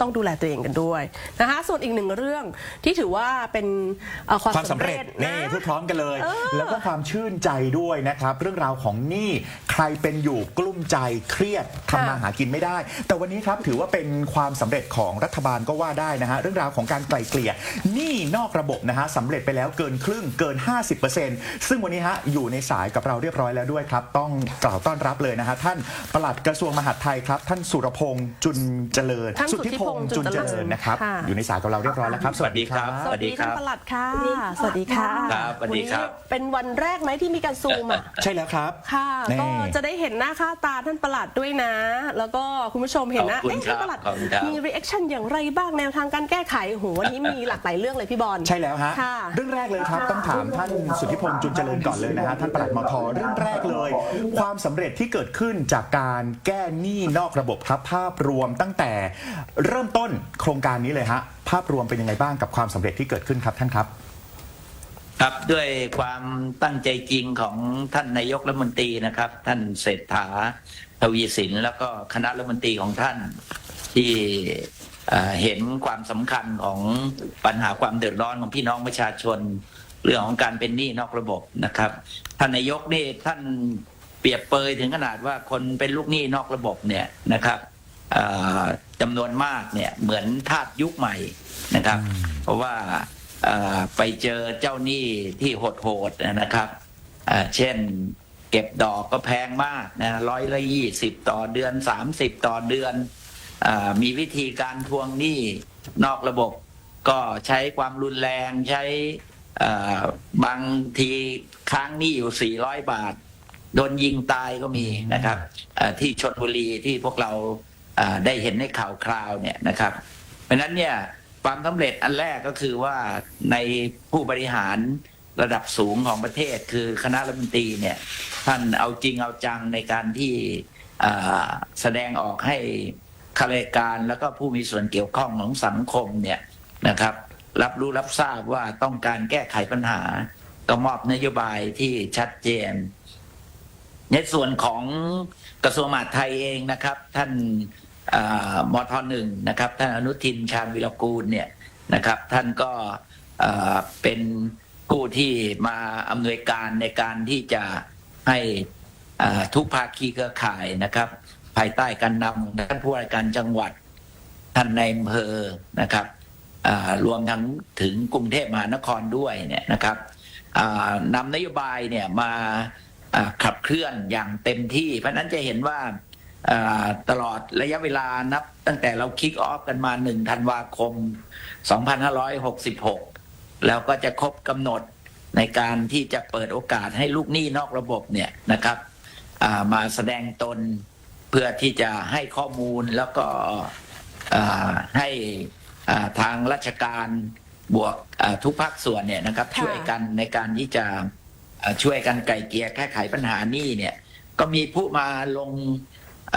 ต้องดูแลตัวเองกันด้วยนะคะส่วนอีกหนึ่งเรื่องที่ถือว่าเป็นเอ่อความความสำเร็จนะนี่พูดพร้อมกันเลยแล้วก็ความชื่นใจด้วยนะครับ เรื่องราวของหนี้ใครเป็นอยู่กลุ้มใจเครียดค่ะทำมาหากินไม่ได้ แต่วันนี้ครับถือว่าเป็นความสำเร็จของรัฐบาลก็ว่าได้นะฮะเรื่องราวของการไกล่เกลี่ยหนี้นอกระบบนะฮะสำเร็จไปแล้วเกินครึ่งเกิน 50%ซึ่งวันนี้ฮะอยู่ในสายกับเราเรียบร้อยแล้วด้วยครับ ต้องกล่าวต้อนรับเลยนะฮะท่านปลัดกระทรวงมหาดไทยครับ ท่านสุรพงษ์จุนเจริญท่านสุทธิพงษ์จุนเจริญนะครับ ค่ะ อยู่ในสายกับเราเรียบร้อยแล้วครับ สวัสดีครับ สวัสดีท่านประหลัดค่ะ สวัสดีค่ะครับสวัสดีครับนนี้เป็นวันแรกไหมที่มีการซูมอะ ใช่แล้วครับ ค่ะ นี่ ก็จะได้เห็นหน้าค่าตาท่านประหลัดด้วยนะ แล้วก็คุณผู้ชมเห็นนะขอบคุณเอ๊ะครับท่านประหลัดขอบคุณครับ มีรีแอคชั่นอย่างไรบ้างแนวทางการแก้ไขโหวันนี้มีหลากหลายเรื่องเลยพี่บอล ใช่แล้วฮะ ค่ะเรื่องแรกเลยครับ ต้องถามท่านสุทธิพงษ์จุนเจริญก่อนเลยนะฮะ ท่านปลัดมทเรื่องแรกเลย ความสำเร็จที่เกิดขึ้นจากการแก้หนี้นอกระบบครับภาพรวมตั้งแต่เริ่มริ่มต้นโครงการนี้เลยฮะภาพรวมเป็นยังไงบ้างกับความสำเร็จที่เกิดขึ้นครับท่านครับ ครับด้วยความตั้งใจจริงของท่านนายกรัฐมนตรีนะครับ ท่านเศรษฐาทวีสินแล้วก็คณะรัฐมนตรีของท่านที่เห็นความสำคัญของปัญหาความเดือดร้อนของพี่น้องประชาชน เรื่องของการเป็นหนี้นอกระบบนะครับ ท่านนายกนี่ท่านเปรียบเปยถึงขนาดว่าคนเป็นลูกหนี้นอกระบบเนี่ยนะครับ จำนวนมากเนี่ยเหมือนทาสยุคใหม่นะครับ เพราะว่าเอ่อไปเจอเจ้าหนี้ที่โหดๆนะครับเอ่อเช่นเก็บดอกก็แพงมากนะร้อยละยี่สิบต่อเดือนสามสิบต่อเดือนเออมีวิธีการทวงหนี้นอกระบบ ก็ใช้ความรุนแรงใช้เอ่อบางทีค้างหนี้อยู่สี่ร้อยบาท โดนยิงตายก็มีนะครับเอ่อที่ชนบุรีที่พวกเราเอ่อ ได้เห็นในข่าวคราวเนี่ยนะครับ เพราะนั้นเนี่ยความสำเร็จอันแรกก็คือว่าในผู้บริหารระดับสูงของประเทศ คือคณะรัฐมนตรีเนี่ยท่านเอาจริงเอาจังในการที่แสดงออกให้ข้าราชการแล้วก็ผู้มีส่วนเกี่ยวข้องของสังคมเนี่ยนะครับ รับรู้รับทราบว่าต้องการแก้ไขปัญหา ก็มอบนโยบายที่ชัดเจน ในส่วนของกระทรวงมหาดไทยเองนะครับ ท่านเอ่อมทหนึ่งนะครับ ท่านอนุทินชาญวิรกูลเนี่ยนะครับ ท่านก็เป็นผู้ที่มาอำนวยการในการที่จะให้ทุกภาคีเครือข่ายนะครับ ภายใต้การนำท่านผู้ว่าการจังหวัด ท่านในอำเภอนะครับรวมทั้งถึงกรุงเทพมหานครด้วยเนี่ยนะครับนำนโยบายเนี่ยมา ขับเคลื่อนอย่างเต็มที่ เพราะฉะนั้นจะเห็นว่าอ่าตลอดระยะเวลานับ ตั้งแต่เราคิกออฟกันมา1ธันวาคม 2566 แล้วก็จะครบกำหนดในการที่จะเปิดโอกาสให้ลูกหนี้นอกระบบเนี่ยนะครับอ่ามาแสดงตนเพื่อที่จะให้ข้อมูลแล้วก็เอ่อให้อ่าทางราชการบวกอ่าทุกภาคส่วนเนี่ยนะครับค่ะช่วยกันในการที่จะอ่า ช่วยกันไกลเกลี่ยแก้ไขปัญหานี้เนี่ย ก็มีผู้มาลง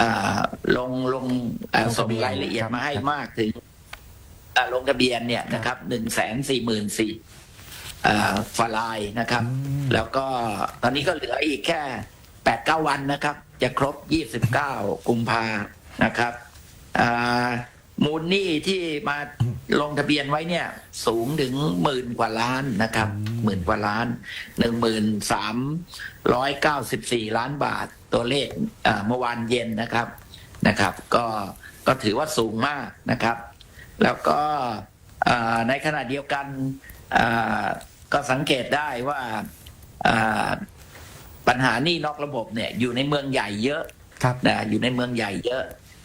อ่าลงลงอ่าลงส่ทะงเบียนรายละเอียดครับมาให้ครับมากถึงอ่าลงทะเบียนเนี่ยนะครับหนึ่งแสนสี่หมื่นสี่ฝาลายนะครับอืมแล้วก็ตอนนี้ก็เหลืออีกแค่แปดเก้าวันนะครับ จะครบยี่สิบเก้ากุมภานะครับอ่า มูลหนี้ที่มาลงทะเบียนไว้เนี่ยสูงถึงหมื่นกว่าล้านนะครับหมื่นกว่าล้านหนึ่งหมื่นสามร้อยเก้าสิบสี่ล้านบาทตัวเลขอ่าเมื่อวานเย็นนะครับนะครับ ก็ก็ถือว่าสูงมากนะครับ แล้วก็อ่าในขณะเดียวกันอ่าก็สังเกตได้ว่าอ่าปัญหาหนี้นอกระบบเนี่ยอยู่ในเมืองใหญ่เยอะครับนะอยู่ในเมืองใหญ่เยอะ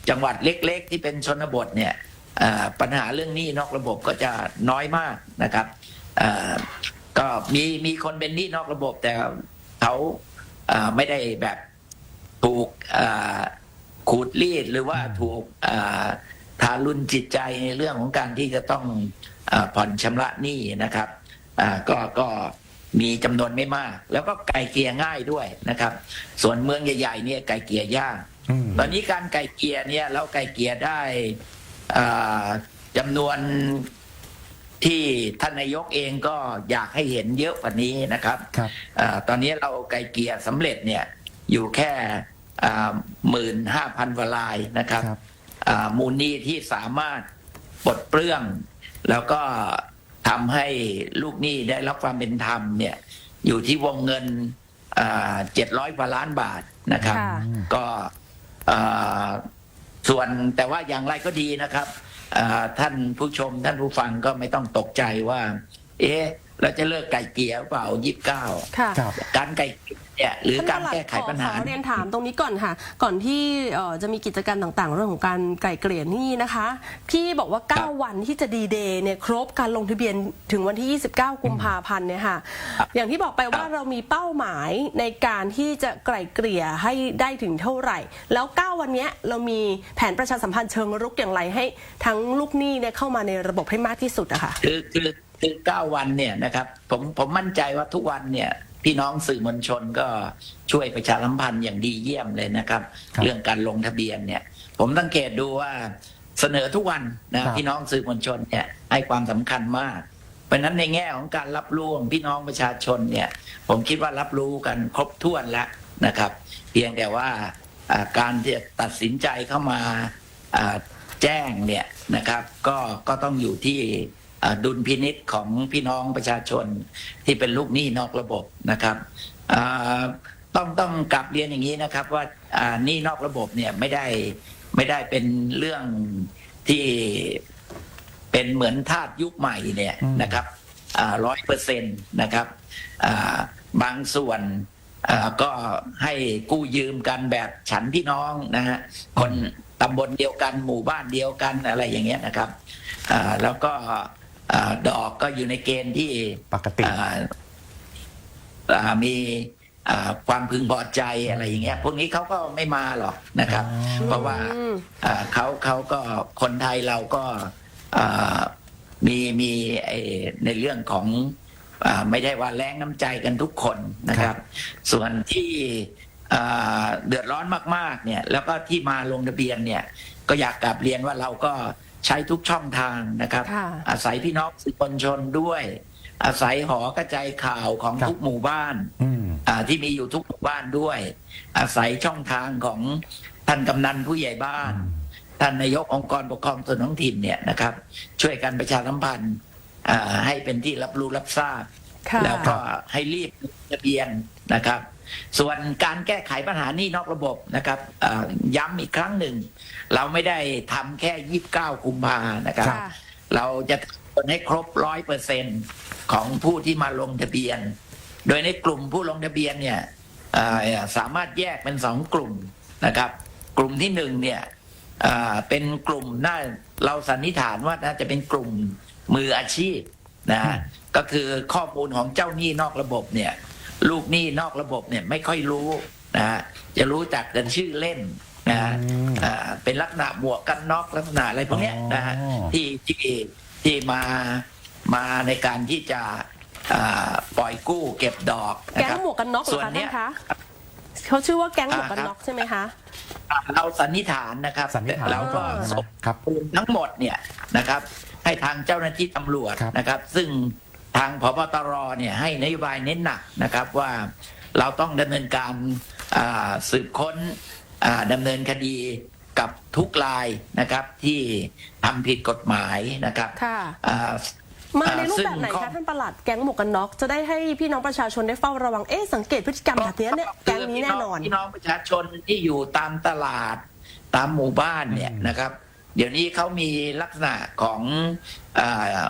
จังหวัดเล็ก ๆ ที่เป็นชนบทเนี่ยอ่าปัญหาเรื่องหนี้นอกระบบก็จะน้อยมากนะครับอ่าก็มีมีคนเป็นหนี้นอกระบบแต่เขาอ่าไม่ได้แบบถูกอ่าขูดรีดหรือว่าถูกอ่าทารุณจิตใจในเรื่องของการที่จะต้องอาผ่อนชำระหนี้นะครับอ่าก็ก็มีจำนวนไม่มาก แล้วก็ไกลเกลี่ยง่ายด้วยนะครับ ส่วนเมืองใหญ่ๆเนี่ยไกลเกลี่ยยากอืม ตอนนี้การไก่เกลียเนี่ย เราไก่เกลียได้อ่าจำนวนที่ท่านนายกเองก็อยากให้เห็นเยอะกว่านี้นะครับครับอาตอนนี้เราไก่เกลียสำเร็จเนี่ย อยู่แค่หมื่นห้าพันวลายนะครับครับอ่ามูลหนี้ที่สามารถปลดเปลื้อง แล้วก็ทำให้ลูกหนี้ได้รับความเป็นธรรมเนี่ย อยู่ที่วงเงินเจ็ดร้อยกว่าล้านบาทนะครับค่ะก็เอ่อ ส่วนแต่ว่าอย่างไรก็ดีนะครับท่านผู้ชมท่านผู้ฟังก็ไม่ต้องตกใจว่า เอ๊ะ เราจะเลิกไก่เกลี่ยหรือเปล่ายี่สิบเก้าค่ะครับ การไก่เกลี่ยเนี่ยหรือการแก้ไขปัญหาขอขอเรียนถามตรงนี้ก่อนค่ะ ก่อนที่เอ่อจะมีกิจกรรมต่างๆ เรื่องของการไกล่เกลี่ยหนี่นะคะพี่บอกว่าครับ9วันที่จะดีเดย์เนี่ยครบการลงทะเบียนถึงวันที่ 29 กุมภาพันธ์เนี่ยค่ะ อย่างที่บอกไปว่าเรามีเป้าหมายในการที่จะไกล่เกลี่ยให้ได้ถึงเท่าไหร่ แล้ว 9 วันเนี้ยเรามีแผนประชาสัมพันธ์เชิงรุกอย่างไรให้ทั้งลูกหนี้เนี่ยเข้ามาในระบบให้มากที่สุดอะค่ะ คือคือ คือเก้าวันเนี่ยนะครับ ผมผมมั่นใจว่าทุกวันเนี่ยพี่น้องสื่อมวลชนก็ช่วยประชาสัมพันธ์อย่างดีเยี่ยมเลยนะครับครับเรื่องการลงทะเบียนเนี่ย ผมสังเกตดูว่าเสนอทุกวันครันะบพี่น้องสื่อมวลชนเนี่ยให้ความสำคัญมาก เพราะฉะนั้นในแง่ของการรับรู้ของพี่น้องประชาชนเนี่ย ผมคิดว่ารับรู้กันครบถ้วนแล้วนะครับ เพียงแต่ว่าอ่าการที่จะตัดสินใจเข้ามาอ่าแจ้งเนี่ยนะครับ ก็ก็ต้องอยู่ที่อ่า ดุลพินิษของพี่น้องประชาชนที่เป็นลูกหนี้นอกระบบนะครับต้องต้องกลับเรียนอย่างนี้นะครับ ว่าหนี้นอกระบบเนี่ยไม่ได้ไม่ได้เป็นเรื่องที่เป็นเหมือนทาสยุคใหม่เนี่ยนะครับร้อยเปอร์เซ็นต์นะครับบางส่วนก็ให้กู้ยืมกันแบบฉันพี่น้องนะฮะคนตำบลเดียวกันหมู่บ้านเดียวกันอะไรอย่างเงี้ยนะครับแล้วก็ ดอกก็อยู่ในเกณฑ์ที่ปกติอ่าอ่ามีอ่าความพึงพอใจอะไรอย่างเงี้ย พวกนี้เขาก็ไม่มาหรอกนะครับอ๋อเพราะว่าอืมอ่าเขาเขาก็คนไทยเราก็อ่ามีมีไอ้ในเรื่องของอาไม่ได้ว่าแรงน้ำใจกันทุกคนนะครับ ส่วนที่อ่าเดือดร้อนมากๆเนี่ย แล้วก็ที่มาลงทะเบียนเนี่ย ก็อยากกลับเรียนว่าเราก็ ใช้ทุกช่องทางนะครับค่ะอาศัยพี่น้องสื่อมวลชนด้วย อาศัยหอกระจายข่าวของครับทุกหมู่บ้านอืมอ่าที่มีอยู่ทุกหมู่บ้านด้วย อาศัยช่องทางของท่านกำนันผู้ใหญ่บ้าน ท่านนายกองค์กรปกครองส่วนท้องถิ่นเนี่ยนะครับ ช่วยกันประชาสัมพันธ์อ่าให้เป็นที่รับรู้รับทราบค่ะแล้วก็ให้รีบลงทะเบียนนะครับ ส่วนการแก้ไขปัญหานี่นอกระบบนะครับอ่าย้ำอีกครั้งหนึ่ง เราไม่ได้ทำแค่ 29กุมภานะครับค่ะเราจะทำให้ครบร้อยเปอร์เซ็นของผู้ที่มาลงทะเบียน โดยในกลุ่มผู้ลงทะเบียนเนี่ยเอ่อสามารถแยกเป็นสองกลุ่มนะครับ กลุ่มที่หนึ่งเนี่ยเอ่อเป็นกลุ่มน่าเราสันนิษฐานว่าน่าจะเป็นกลุ่มมืออาชีพนะฮะก็คือข้อมูลของเจ้าหนี้นอกระบบเนี่ย ลูกหนี้นอกระบบเนี่ยไม่ค่อยรู้นะฮะจะรู้จักแต่ชื่อเล่นนะฮะอืมอ่าเป็นลักษณะหมวกกันน็อกลักษณะอะไรพวกเนี้ยนะฮะอ๋อ ที่ที่ที่มามาในการที่จะอ่าปล่อยกู้เก็บดอกนะแก๊งครับ หมวกกันน็อกเหรส่อวนคะเนี้ท่าย นคะเขาชื่อว่าแก๊งหมวกกันอ่าครับน็อกใช่ไหมคะเราสันนิษฐานนะครับสันนิษฐานแล้วก็ก่อนนะส่ง ครับข้อมูลทั้งหมดเนี่ยนะครับให้ทางเจ้าหน้าที่ตำรวจครับนะครับ ซึ่ง ทางพบตรเนี่ยให้นโยบายเน้นหนักนะครับว่าเราต้องดำเนินการอ่าสืบค้นอ่าดำเนินคดีกับทุกรายนะครับที่ทำผิดกฎหมายนะครับค่ะอ่ามาในรูปแบบไหนซึ่งข้อคะท่านประหลัดแก๊งหมวกกันน็อกจะได้ให้พี่น้องประชาชนได้เฝ้าระวังเอ๊ะสังเกตพฤติกรรมแบบเนี้ยเนี่ยแก๊งนี้แน่นอนพี่น้องประชาชนที่อยู่ตามตลาดตามหมู่บ้านเนี่ยอืมนะครับ เดี๋ยวนี้เขามีลักษณะของอา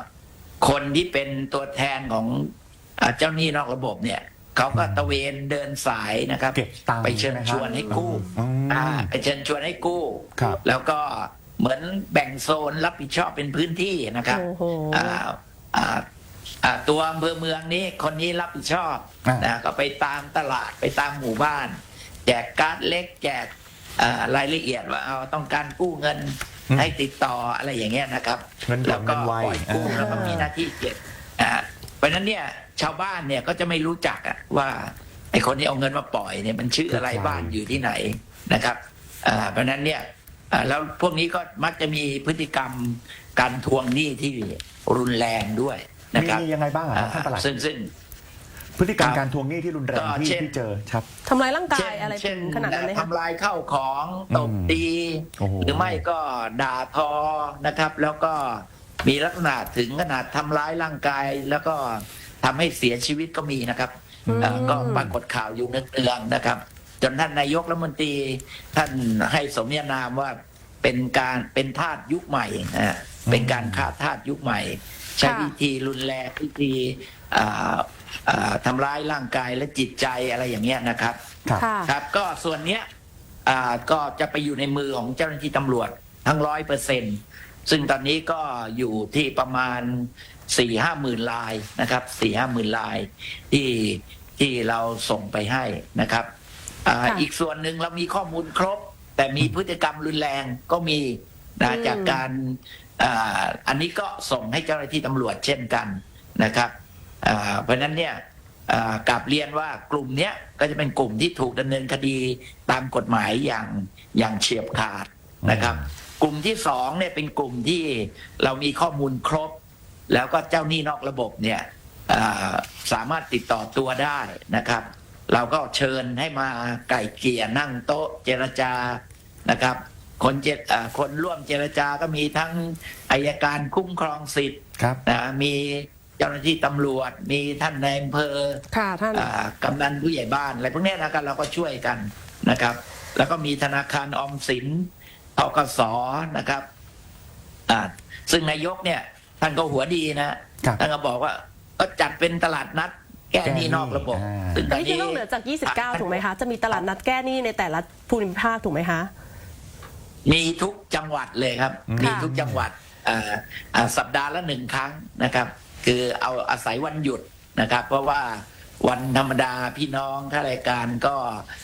คนที่เป็นตัวแทนของอาเจ้าหนี้นอกระบบเนี่ยเขาก็ตะเวนเดินสายนะครับ เก็บตังค์ไปเชิญใช่ไหมชวนให้กู้อืมอ่าไปเชิญชวนให้กู้ ครับ แล้วก็เหมือนแบ่งโซนรับผิดชอบเป็นพื้นที่นะครับโอ้โห อ่าอ่าอ่าตัวอำเภอเมืองนี้คนนี้รับผิดชอบอ่านนะก็ไปตามตลาดไปตามหมู่บ้าน แจกการ์ดเล็กแจกอ่ารายละเอียดว่าเอาต้องการกู้เงิน ให้ติดต่ออะไรอย่างเงี้ยนะครับเงินด่วนแล้วก็เงินไวปล่อยกู้อ่าแล้วก็มีหน้าที่เก็บอ่าเพราะฉะนั้นเนี่ยชาวบ้านเนี่ยก็จะไม่รู้จักอะว่าไอ้คนที่เอาเงินมาปล่อยเนี่ยมันชื่ออะไรบ้านอยู่ที่ไหนนะครับอ่าเพราะฉะนั้นเนี่ยอ่าแล้วพวกนี้ก็มักจะมีพฤติกรรมการทวงหนี้ที่รุนแรงด้วยนะมีครับมียังไงบ้างอะครับท่านประหลัดซึ่งซึ่ง พฤติกรรมครับการทวงหนี้ที่รุนแรงก็ที่เช่น ที่เจอครับ ทำลายร่างกายอะไรเช่ถึนงขนาดนั้นไหมคะ ทำลายข้าวของตบตี โอ้โห หรือไม่ก็ด่าทอนะครับ แล้วก็มีลักษณะถึงขนาดทำร้ายร่างกาย แล้วก็ทำให้เสียชีวิตก็มีนะครับอืมเอ่อก็ปรากฏข่าวอยู่เนืองๆนะครับ จนท่านนายกรัฐมนตรีท่านให้สมญานามว่าเป็นการเป็นทาสยุคใหม่นะฮะเป็นการฆ่าทาสยุคใหม่ ใช้ค่ะ วิธีรุนแรงวิธีอ่าอ่า ทำร้ายร่างกายและจิตใจอะไรอย่างเงี้ยนะครับ ครับค่ะ ครับก็ส่วนเนี้ยอ่าก็จะไปอยู่ในมือของเจ้าหน้าที่ตำรวจทั้งร้อยเปอร์เซ็นซึ่งตอนนี้ก็อยู่ที่ประมาณสี่ห้าหมื่นลายนะครับสี่ห้าหมื่นลายที่ที่เราส่งไปให้นะครับอ่าค่ะอีกส่วนหนึ่งเรามีข้อมูลครบ แต่มีพฤติกรรมรุนแรงก็มีนะอืม จากการอ่าอันนี้ก็ส่งให้เจ้าหน้าที่ตำรวจเช่นกันนะครับอ่า เพราะฉะนั้นเนี่ยอ่ากลับเรียนว่ากลุ่มเนี้ยก็จะเป็นกลุ่มที่ถูกดำเนินคดีตามกฎหมายอย่างอย่างเฉียบขาดนะครับ กลุ่มที่สองเนี่ยเป็นกลุ่มที่เรามีข้อมูลครบ แล้วก็เจ้าหนี้นอกระบบเนี่ยอ่าสามารถติดต่อตัวได้นะครับ เราก็เชิญให้มาไก่เกลี่ยนั่งโต๊ะเจรจานะครับ คนเจอ่าคนร่วมเจรจาก็มีทั้งอายการคุ้มครองสิทธิ์ครับนะมี เจ้าหน้าที่ตำรวจ มีท่านในายอำเภอค่ะท่านอ่ากำนันผู้ใหญ่บ้านอะไรพวกเนี้ยนะครับเราก็ช่วยกันนะครับ แล้วก็มีธนาคารออมสินทกสนะครับอ่าซึ่งนายกเนี่ย ท่านก็หัวดีนะครับ ท่านก็บอกว่าก็จัดเป็นตลาดนัด แก้หนี้นอกระบบอ่าซึ่งตอัอนนนี้คืนี้ อนอกเหนือจาก 29 ถูกไหมคะ จะมีตลาดนัดแก้หนี้ในแต่ละภูมิภาคถูกไหมคะ มีทุกจังหวัดเลยครับอืมมีทุกจังหวัดอ่าอ่าสัปดาห์ละหนึ่งครั้งนะครับ คือเอาอาศัยวันหยุดนะครับ เพราะว่าวันธรรมดาพี่น้องข้ารายการก็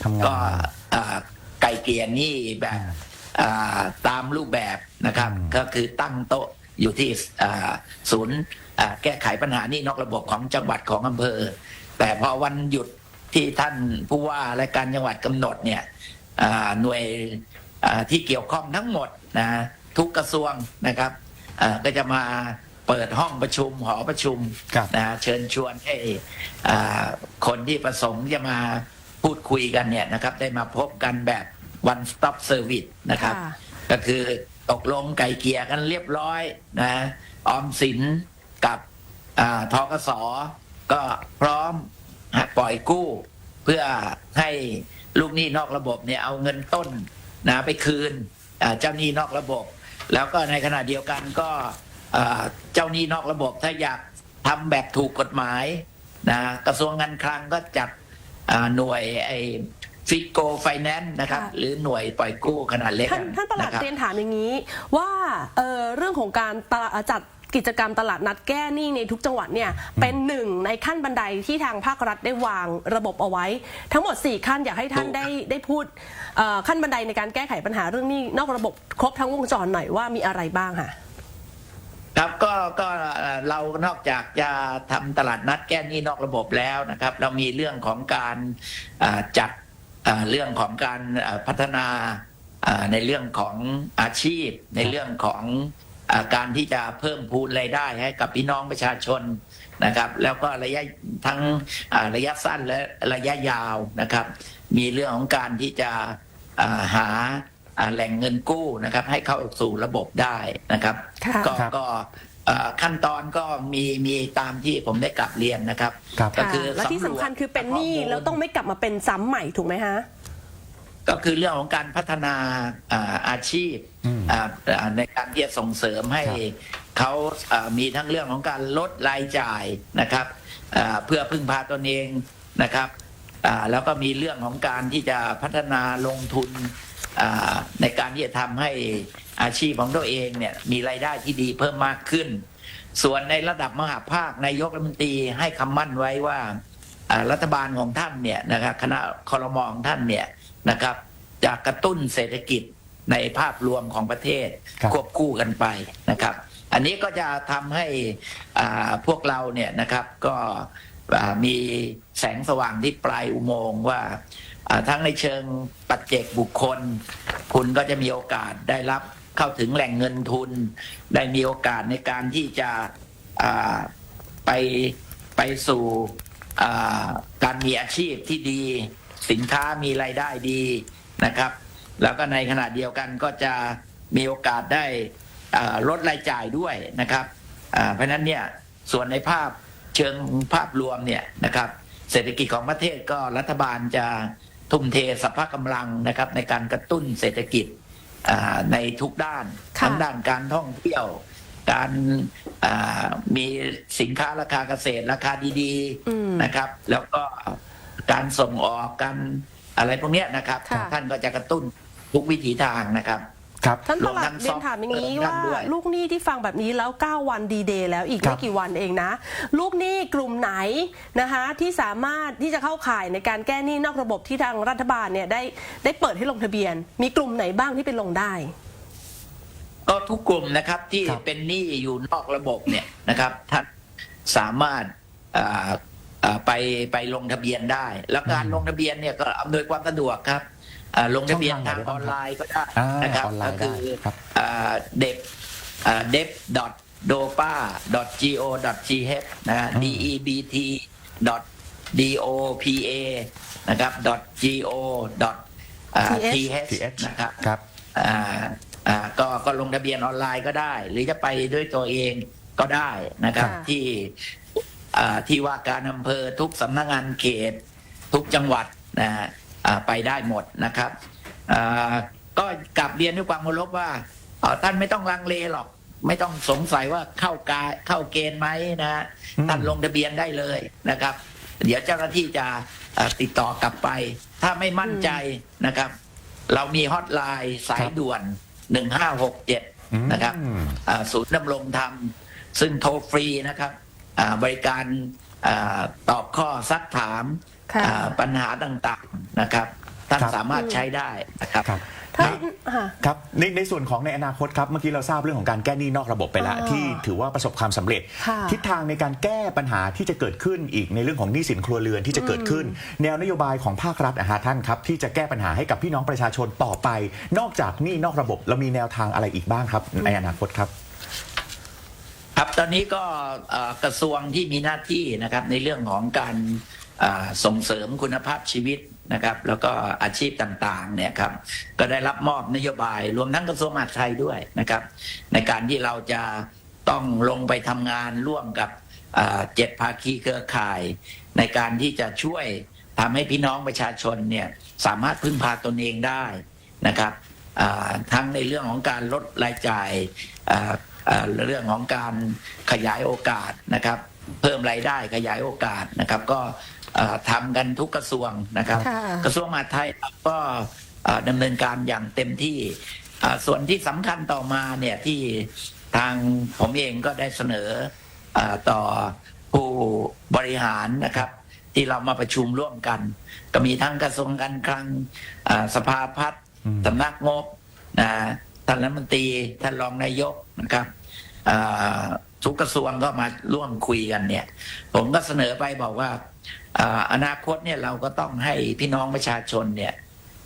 ทำงานก็อ่าไก่เกลียหนี่แบบอ่าตามรูปแบบนะครับอืมก็คือตั้งโต๊ะอยู่ที่อ่าศูนย์อ่าแก้ไขปัญหานี่นอกระบบของจังหวัดของอำเภอ แต่พอวันหยุดที่ท่านผู้ว่าและการจังหวัดกำหนดเนี่ยอ่าหน่วยอ่าที่เกี่ยวข้องทั้งหมดนะทุกกระทรวงนะครับอ่าก็จะมา เปิดห้องประชุมหอประชุมครับนะเชิญชวนให้อ่าคนที่ประสงค์จะมาพูดคุยกันเนี่ยนะครับ ได้มาพบกันแบบ one stop service นะครับค่ะก็คือตกลงไก่เกลียกันเรียบร้อยนะออมสินกับอาทกสก็พร้อมปล่อยกู้ เพื่อให้ลูกหนี้นอกระบบเนี่ยเอาเงินต้นนะไปคืนอ่าเจ้าหนี้นอกระบบ แล้วก็ในขณะเดียวกันก็อ่า เจ้าหนี้นอกระบบถ้าอยากทำแบบถูกกฎหมายนะกระทรวงการคลังก็จัดอ่าหน่วยไอ้ฟิโกไฟแนนซ์นะครับค่ะหรือหน่วยปล่อยกู้ขนาดเล็ก ท่านท่านประหลัดะครับเรียนถามอย่างนี้ ว่าเอ่อเรื่องของการตลาดจัดกิจกรรมตลาดนัดแก้หนี้ในทุกจังหวัดเนี่ยเป็นหนึ่งในขั้นบันไดที่ทางภาครัฐได้วางระบบเอาไว้ ทั้งหมด 4 ขั้นอยากให้ท่านถูกได้ได้พูดเอ่อขั้นบันไดในการแก้ไขปัญหาเรื่องหนี้นอกระบบครบทั้งวงจรหน่อยว่ามีอะไรบ้างค่ะ ครับก็ก็เรานอกจากจะทำตลาดนัดแก้หนี้นอกระบบแล้วนะครับ เรามีเรื่องของการจัดเรื่องของการพัฒนาในเรื่องของอาชีพ ในเรื่องของการที่จะเพิ่มพูนรายได้ให้กับพี่น้องประชาชนนะครับ แล้วก็ระยะทั้งระยะสั้นและระยะยาวนะครับ มีเรื่องของการที่จะหา แหล่งเงินกู้นะครับ ให้เข้าสู่ระบบได้นะครับ ค่ะก็ครับก็เอ่อขั้นตอนก็มีมีตามที่ผมได้กลับเรียนนะครับ ครับ ก็คือและที่สำคัญคือเป็นหนี้ข้มูล แล้วต้องไม่กลับมาเป็นซ้ำใหม่ถูกไหมฮะ ก็คือเรื่องของการพัฒนาอ่าอาชีพอืมอ่าอ่าในการที่จะส่งเสริมให้ครับเขาอ่ามีทั้งเรื่องของการลดรายจ่ายนะครับอ่าเพื่อพึ่งพาตนเองนะครับอ่าแล้วก็มีเรื่องของการที่จะพัฒนาลงทุนอ่า ในการที่จะทำให้อาชีพของตัวเองเนี่ยมีรายได้ที่ดีเพิ่มมากขึ้น ส่วนในระดับมหาภาคนายกรัฐมนตรีให้คำมั่นไว้ว่าอ่ารัฐบาลของท่านเนี่ยนะครับคณะคอรมอของท่านเนี่ยนะครับจะกระตุ้นเศรษฐกิจในภาพรวมของประเทศครับควบคู่กันไปนะครับ อันนี้ก็จะทำให้อ่าพวกเราเนี่ยนะครับก็อ่ามีแสงสว่างที่ปลายอุโมงค์ว่าอ่า ทั้งในเชิงปัจเจกบุคคล คุณก็จะมีโอกาสได้รับเข้าถึงแหล่งเงินทุน ได้มีโอกาสในการที่จะไปไปสู่การมีอาชีพที่ดี สินค้ามีรายได้ดีนะครับ แล้วก็ในขณะเดียวกันก็จะมีโอกาสได้ลดรายจ่ายด้วยนะครับเพราะนั้นเนี่ยส่วนในภาพเชิงภาพรวมเนี่ยนะครับ เศรษฐกิจของประเทศก็รัฐบาลจะ ทุ่มเทสรรพกำลังนะครับในการกระตุ้นเศรษฐกิจอ่าในทุกด้านค่ะทั้งด้านการท่องเที่ยว การอ่ามีสินค้าราคาเกษตรราคาดีอืมๆนะครับ แล้วก็การส่งออกการอะไรพวกเนี้ยนะครับค่ะท่านก็จะกระตุ้นทุกวิถีทางนะครับ ครับท่านประหลัรวมทั้ดงเรียนถามอย่างนี้ซอฟต์ว่าด้วยลูกหนี้ที่ฟังแบบนี้แล้ว 9 วันดีเดย์แล้วอีกครัไม่บ กี่วันเองนะ ลูกหนี้กลุ่มไหนนะคะที่สามารถที่จะเข้าข่ายในการแก้หนี้นอกระบบที่ทางรัฐบาลเนี่ยได้ได้เปิดให้ลงทะเบียน มีกลุ่มไหนบ้างที่เป็นลงได้ ก็ทุกกลุ่มนะครับที่ครับ เป็นหนี้อยู่นอกระบบเนี่ยนะครับท่านสามารถอ่าอ่าไปไปลงทะเบียนได้ แล้วการลงทะเบียนเนี่ยก็อำนวยความสะดวกครับ อ่าลงทะเบียนทางออนไลน์ก็ได้อ่านะครับออนไลก็น์คืได้ครับเด็บเด็บ dopa go th นะอืม debt dopa นะครับ go th นะครับครับอ่าอ่าก็ก็ลงทะเบียนออนไลน์ก็ได้ หรือจะไปด้วยตัวเองก็ได้นะครับค่ะที่อ่าที่ว่าการอำเภอทุกสำนักงานเขต ทุกจังหวัดนะฮะอ่า ไปได้หมดนะครับอ่าก็กลับเรียนด้วยความเคารพว่าเอ่อท่านไม่ต้องลังเลหรอก ไม่ต้องสงสัยว่าเข้ากาเข้าเกณฑ์ไหมนะฮะอืมท่านลงทะเบียนได้เลยนะครับ เดี๋ยวเจ้าหน้าที่จะเอ่อติดต่อกลับไป ถ้าไม่มั่นใจนะครับ เรามีฮอตไลน์สายด่วน 1567 นะครับอืมอ่าศูนย์ดำรงธรรม ซึ่งโทรฟรีนะครับอ่าบริการอาตอบข้อซักถามค่ะอ่าปัญหาต่างๆ นะครับท่านครับ สามารถใช้ได้นะครับ ครับท่านค่ะ ครับในในส่วนของในอนาคตครับเมื่อกี้เราทราบเรื่องของการแก้หนี้นอกระบบไปแล้วอ่าที่ถือว่าประสบความสำเร็จ ค่ะทิศทางในการแก้ปัญหาที่จะเกิดขึ้นอีกในเรื่องของหนี้สินครัวเรือนที่จะเกิดขึ้น แนวนโยบายของภาครัฐนะฮะท่านครับที่จะแก้ปัญหาให้กับพี่น้องประชาชนต่อไป นอกจากหนี้นอกระบบ เรามีแนวทางอะไรอีกบ้างครับ ในอนาคตครับ ครับตอนนี้ก็เอ่อกระทรวงที่มีหน้าที่นะครับในเรื่องของการอ่าส่งเสริมคุณภาพชีวิต นะครับ แล้วก็อาชีพต่างๆเนี่ยครับก็ได้รับมอบนโยบายรวมทั้งกระทรวงมหาดไทยด้วยนะครับ ในการที่เราจะต้องลงไปทำงานร่วมกับเจ็ดภาคีเครือข่าย ในการที่จะช่วยทำให้พี่น้องประชาชนเนี่ยสามารถพึ่งพาตนเองได้นะครับทั้งในเรื่องของการลดรายจ่ายเรื่องของการขยายโอกาสนะครับ เพิ่มรายได้ขยายโอกาสนะครับ ก็ ทำกันทุกกระทรวงนะครับค่ะกระทรวงมหาดไทยก็อ่าดำเนินการอย่างเต็มที่อ่าส่วนที่สำคัญต่อมาเนี่ยที่ทางผมเองก็ได้เสนออาต่อผู้บริหารนะครับ ที่เรามาประชุมร่วมกัน ก็มีทั้งกระทรวงการคลังอ่าสภาพัฒน์อืมสำนักงบนะท่านรัฐมนตรีท่านรองนายกนะครับอ่าทุกกระทรวงก็มาร่วมคุยกันเนี่ย ผมก็เสนอไปบอกว่า อ่าอนาคตเนี่ยเราก็ต้องให้พี่น้องประชาชนเนี่ย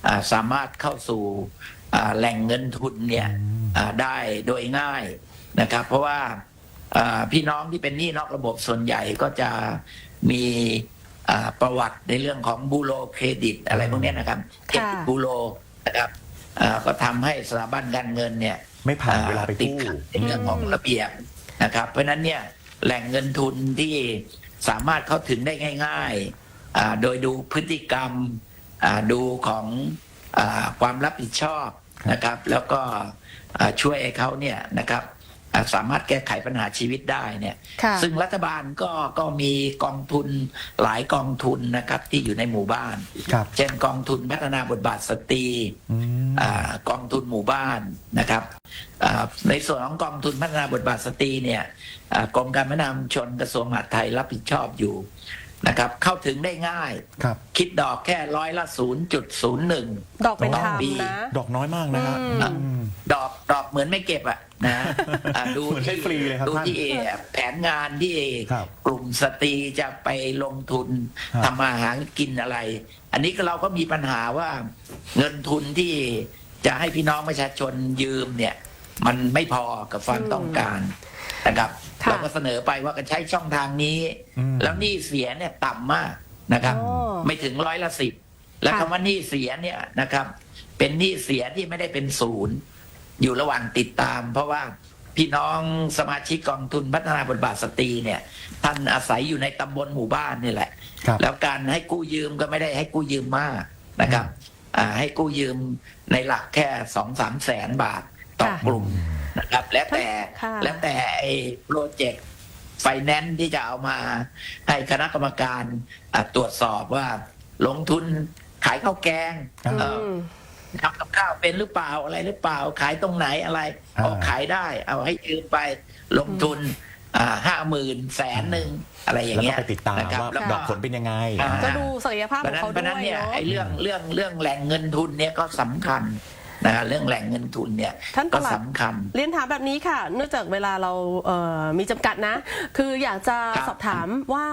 อ่าสามารถเข้าสู่อ่าแหล่งเงินทุนเนี่ยอ่าได้โดยง่ายนะครับ เพราะว่าอ่าพี่น้องที่เป็นหนี้นอกระบบส่วนใหญ่ก็จะมีอ่าประวัติในเรื่องของบูโรเครดิตอะไรพวกเนี้ยนะครับค่ะบูโรนะครับอ่าก็ทำให้สถาบันการเงินเนี่ย ไม่ผ่านเวลาไปติดกู้ขัดในเรื่องของระเบียบนะครับ เพราะฉะนั้นเนี่ยแหล่งเงินทุนที่ สามารถเข้าถึงได้ง่ายๆอ่าโดยดูพฤติกรรมอ่าดูของอาความรับผิดชอบนะครับ แล้วก็อ่าช่วยให้เขาเนี่ยนะครับอ่าสามารถแก้ไขปัญหาชีวิตได้เนี่ยค่ะซึ่งรัฐบาลก็ก็มีกองทุนหลายกองทุนนะครับที่อยู่ในหมู่บ้านครับเช่นกองทุนพัฒนาบทบาทสตรีอืมอากองทุนหมู่บ้านนะครับอ่า ในส่วนของกองทุนพัฒนาบทบาทสตรีเนี่ยอ่ากรมการพัฒนาชุมชนกระทรวงมหาดไทยรับผิดชอบอยู่นะครับ เข้าถึงได้ง่ายครับคิดดอกแค่ร้อยละ 0.01 ดอกเป็นธรรมปีนะดอกน้อยมากนะฮะอืมอืมดอกดอกเหมือนไม่เก็บอะนะอ่าดูเหมือนให้ฟรีเลยครับดูท่านที่แผนงานที่ครับกลุ่มสตรีจะไปลงทุนครับทำมาหากินอะไร อันนี้ก็เราก็มีปัญหาว่าเงินทุนที่จะให้พี่น้องประชาชนยืมเนี่ย มันไม่พอกับความอืมต้องการนะครับค่ะเราก็เสนอไปว่าก็ใช้ช่องทางนี้อืมแล้วหนี้เสียเนี่ยต่ำมากนะครับอ๋อไม่ถึงร้อยละสิบและค่ะคำว่าหนี้เสียเนี่ยนะครับ เป็นหนี้เสียที่ไม่ได้เป็นศูนย์ อยู่ระหว่างติดตาม เพราะว่าพี่น้องสมาชิกกองทุนพัฒนาบทบาทสตรีเนี่ย ท่านอาศัยอยู่ในตำบลหมู่บ้านนี่แหละครับแล้วการให้กู้ยืมก็ไม่ได้ให้กู้ยืมมากนะครับอ่าให้กู้ยืมในหลักแค่สองสามแสนบาท ต่อค่ะกลุ่มนะครับ แล้วแต่ค่ะแล้วแต่ไอ้โปรเจกต์ไฟแนนซ์ที่จะเอามาให้คณะกรรมการอะตรวจสอบว่า ลงทุนขายข้าวแกงอืมเอ่อทำกับข้าวเป็นหรือเปล่าอะไรหรือเปล่า ขายตรงไหนอะไรอ่าออกขายได้ เอาให้ยืมไปลงทุนห้าหมื่นแสนหนึ่งอะไรอย่าแล้วงก็เงี้ยไปติดตามนะครับว่าแล้วดอกผลเป็นยังไงอ่าก็ดูศักยภาพเพขราะองฉะนั้นเขาเพราะฉะนั้นเนี่ยด้วยเนาะไอ้เรื่องเรื่องเรื่องแหล่งเงินทุนเนี่ยก็สำคัญ นะฮะเรื่องแหล่งเงินทุนเนี่ยท่านปก็ลัดสำคัญ เรียนถามแบบนี้ค่ะ เนื่องจากเวลาเราเอ่อมีจำกัดนะ คืออยากจะครับ สอบถามว่า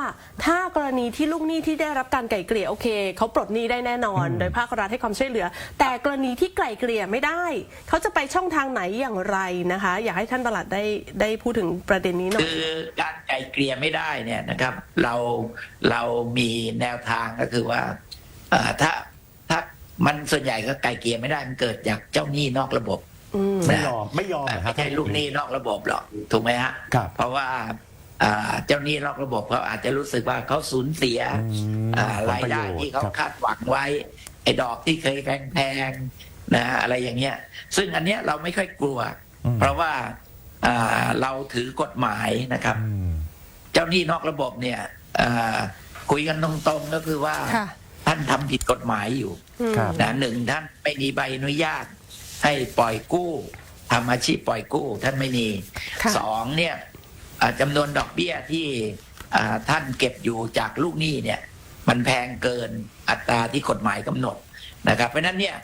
ถ้ากรณีที่ลูกหนี้ที่ได้รับการไกล่เกลี่ยโอเคเขาปลดหนี้ได้แน่นอน โดยภาครัฐให้ความช่วยเหลือ แต่กรณีที่ไกล่เกลี่ยไม่ได้ เขาจะไปช่องทางไหนอย่างไรนะคะ อยากให้ท่านประหลัดได้ได้พูดถึงประเด็นนี้หน่อย คือการไกลเกลี่ยไม่ได้เนี่ยนะครับ เราเรามีแนวทางก็คือว่าเอ่อถ้าถ้า มันส่วนใหญ่ก็ไกลเกลี่ยไม่ได้มันเกิดจากเจ้าหนี้นอกระบบอืม ไม่ยอมไม่ยอมเหรอครัไม่บ ใช่ลูกหนี้นอกระบบหรอกถูกไหมฮะครับ เพราะว่าอ่าเจ้าหนี้นอกระบบเขาอาจจะรู้สึกว่าเขาสูญเสีย อืมอ่าผลรายประโยได้ชน์ที่เขาครับคาดหวังไว้ ไอ้ดอกที่เคยแพงๆนะอะไรอย่างเงี้ย ซึ่งอันเนี้ยเราไม่ค่อยกลัว อืมเพราะว่าอ่าเราถือกฎหมายนะครับ อืม เจ้าหนี้นอกระบบเนี่ยอ่าคุยกันตรงๆก็คือว่าค่ะท่านทำผิดกฎหมายอยู่อืมครับนะหนึ่งท่านไม่มีใบอนุญาต ให้ปล่อยกู้ทำอาชีพปล่อยกู้ท่านไม่มีค่ะสองเนี่ยอ่าจำนวนดอกเบี้ยที่อ่าท่านเก็บอยู่จากลูกหนี้เนี่ยมันแพงเกินอัตราที่กฎหมายกำหนดนะครับ เพราะฉะนั้นเนี่ย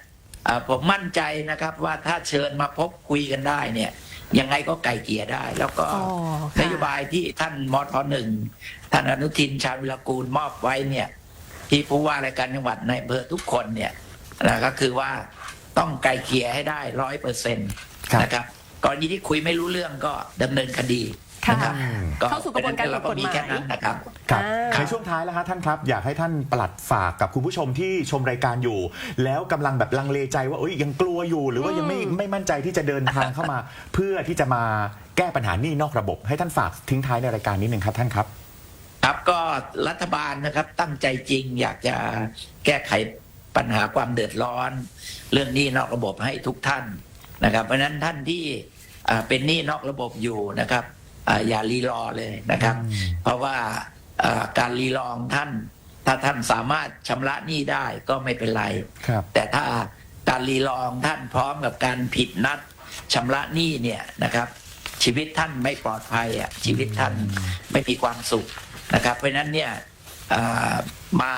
อ่าผมมั่นใจนะครับว่าถ้าเชิญมาพบคุยกันได้เนี่ยยังไงก็ไกลเกลี่ยได้ แล้วก็อ๋อค่ะนโยบายที่ท่านมทหนึ่งท่านอนุทินชาญวิรกูลมอบไว้เนี่ย ที่ผู้ว่ารายการจังหวัดในอำเภอทุกคนเนี่ยนะก็คือว่าต้องไกลเกลี่ยให้ได้ร้อยเปอร์เซ็นต์ครับนะครับกรณีที่คุยไม่รู้เรื่องก็ดำเนินคดีค่ะนะครับเข้าสู่กระบวนการเราก็มีแค่นั้นนะครับครับอ่าในช่วงท้ายแล้วฮะท่านครับ อยากให้ท่านปลัดฝากกับคุณผู้ชมที่ชมรายการอยู่ แล้วกำลังแบบลังเลใจว่าเอ้ยยังกลัวอยู่ หรือว่ายังไม่ไม่มั่นใจที่จะเดินทางเข้ามา เพื่อที่จะมาแก้ปัญหาหนี้นอกระบบ ให้ท่านฝากทิ้งท้ายในรายการนิดนึงครับท่านครับ ครับก็รัฐบาลนะครับตั้งใจจริงอยากจะแก้ไขปัญหาความเดือดร้อน เรื่องหนี้นอกระบบให้ทุกท่านนะครับ เพราะฉะนั้นท่านที่อ่าเป็นหนี้นอกระบบอยู่นะครับอ่าอย่ารีรอเลยนะครับอืมเพราะว่าอ่าการรีรอของท่าน ถ้าท่านสามารถชำระหนี้ได้ก็ไม่เป็นไรครับแต่ถ้าการรีรอของท่านพร้อมกับการผิดนัดชำระหนี้เนี่ยนะครับ ชีวิตท่านไม่ปลอดภัยอะชีวิตท่านไม่มีความสุข นะครับ เพราะฉะนั้นเนี่ยอ่ามา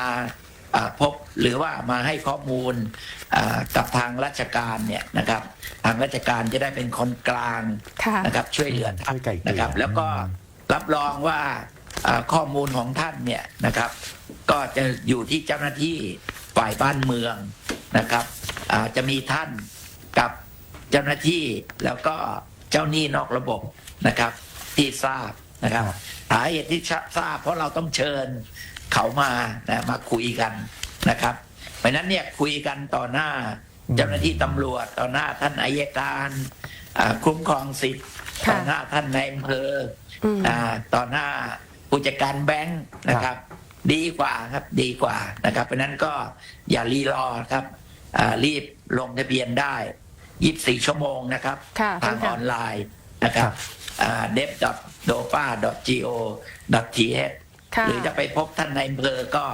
อ่าพบหรือว่ามาให้ข้อมูลอ่ากับทางราชการเนี่ยนะครับ ทางราชการจะได้เป็นคนกลางค่ะนะครับช่วยเหลือท่านช่วยไกล่เกลี่ยนะครับ แล้วก็รับรองว่าอ่าข้อมูลของท่านเนี่ยนะครับ ก็จะอยู่ที่เจ้าหน้าที่ฝ่ายบ้านเมืองนะครับอ่าจะมีท่านกับเจ้าหน้าที่แล้วก็เจ้าหนี้นอกระบบนะครับ ที่ทราบ นะครับครับสาเหตุที่ทราบเพราะเราต้องเชิญเขามานะมาคุยกันนะครับเพราะฉะนั้นเนี่ยคุยกันต่อหน้าอืมเจ้าหน้าที่ตำรวจต่อหน้าท่านอายการอ่าคุ้มครองสิทธิ์ค่ะต่อหน้าท่านในายอำเภออมอ่าต่อหน้าผู้จัดการแบงค์นะครับ ดีกว่าครับดีกว่านะครับเพราะฉะนั้นก็อย่ารีรอครับอ่ารีบลงทะเบียนได้ 24 ชั่วโมงนะครับค่ะทางค่ะออนไลน์นะครับ d e b d o p a g o t h ค่ะหรือจะไปพบท่านในอำเภอก็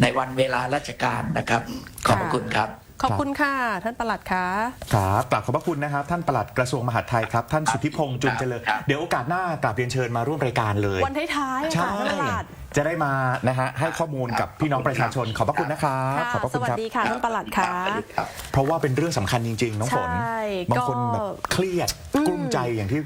ในวันเวลาราชการนะครับ ขอบพระคุณครับ ขอบคุณค่ะ ท่านประหลัดคะครับกราบขอบพระคุณนะครับ ท่านปลัดกระทรวงมหาดไทยครับ ท่านสุทธิพงษ์จุนเจริญครับเดี๋ยวโอกาสหน้ากราบเรียนเชิญมาร่วมรายการเลย วันท้ายๆใช่ค่ะท่านประหลัดจะได้มานะฮะให้ข้อมูลกับพี่น้องประชาชนขอบพระคุณนะครับค่ะขอบพระสคุณวัสครับดีค่ะท่านประหลัดคะสวัสดีครับเพราะว่าเป็นเรื่องสำคัญจริง ๆ น้องฝนใช่บางคนก็แบบเครียดอืมกลุ้มใจอย่างที่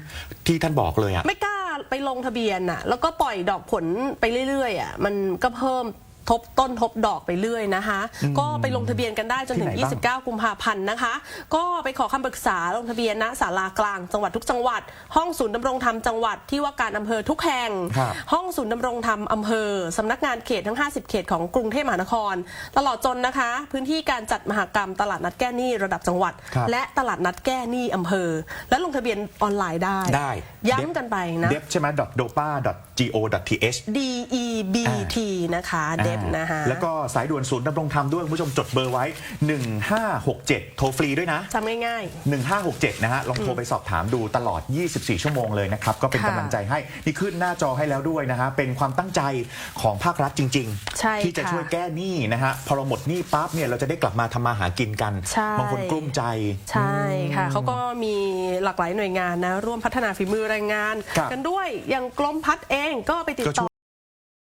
ที่ท่านบอกเลยอะไม่กล้าไปลงทะเบียนน่ะ แล้วก็ปล่อยดอกผลไปเรื่อยๆอะมันก็เพิ่ม ทบต้นทบดอกไปเรื่อยนะคะ ก็ไปลงทะเบียนกันได้จนถึงที่ไหนบ้าง29 กุมภาพันธ์นะคะ ก็ไปขอคำปรึกษาลงทะเบียนณศาลากลาง จังหวัดทุกจังหวัด ห้องศูนย์ดำรงธรรมจังหวัดที่ว่าการอำเภอทุกแห่ง ครับห้องศูนย์ดำรงธรรมอำเภอสำนักงานเขตทั้ง 50 เขตของกรุงเทพมหานคร ตลอดจนนะคะ พื้นที่การจัดมหกรรมตลาดนัดแก้หนี้ระดับจังหวัด ครับ และตลาดนัดแก้หนี้อำเภอ และลงทะเบียนออนไลน์ได้ ได้ย้ำกันไปนะ เดฟใช่ไหม dopa.go.th D E B T นะคะ เดฟนะคะแล้วก็สายด่วนศูนย์ดำรงธรรมด้วยคุณผู้ชมจดเบอร์ไว้ 1567 โทรฟรีด้วยนะจำง่าย1567 นะฮะ ลองโทรไปสอบถามดูตลอด 24 ชั่วโมงเลยนะครับ ก็เป็นค่ะกำลังใจให้ นี่ขึ้นหน้าจอให้แล้วด้วยนะฮะ เป็นความตั้งใจของภาครัฐจริงใช่ที่จะค่ะช่วยแก้หนี้นะฮะ พอเราหมดหนี้ปั๊บเนี่ยเราจะได้กลับมาทำมาหากินกันใช่บางคนกลุ้มใจ ใช่ค่ะเขาก็มีหลากหลายหน่วยงานนะร่วมพัฒนาฝีมือแรงงานครับกันด้วยอย่างกรมพัฒน์เองก็ไปติดก็ช่ต่อ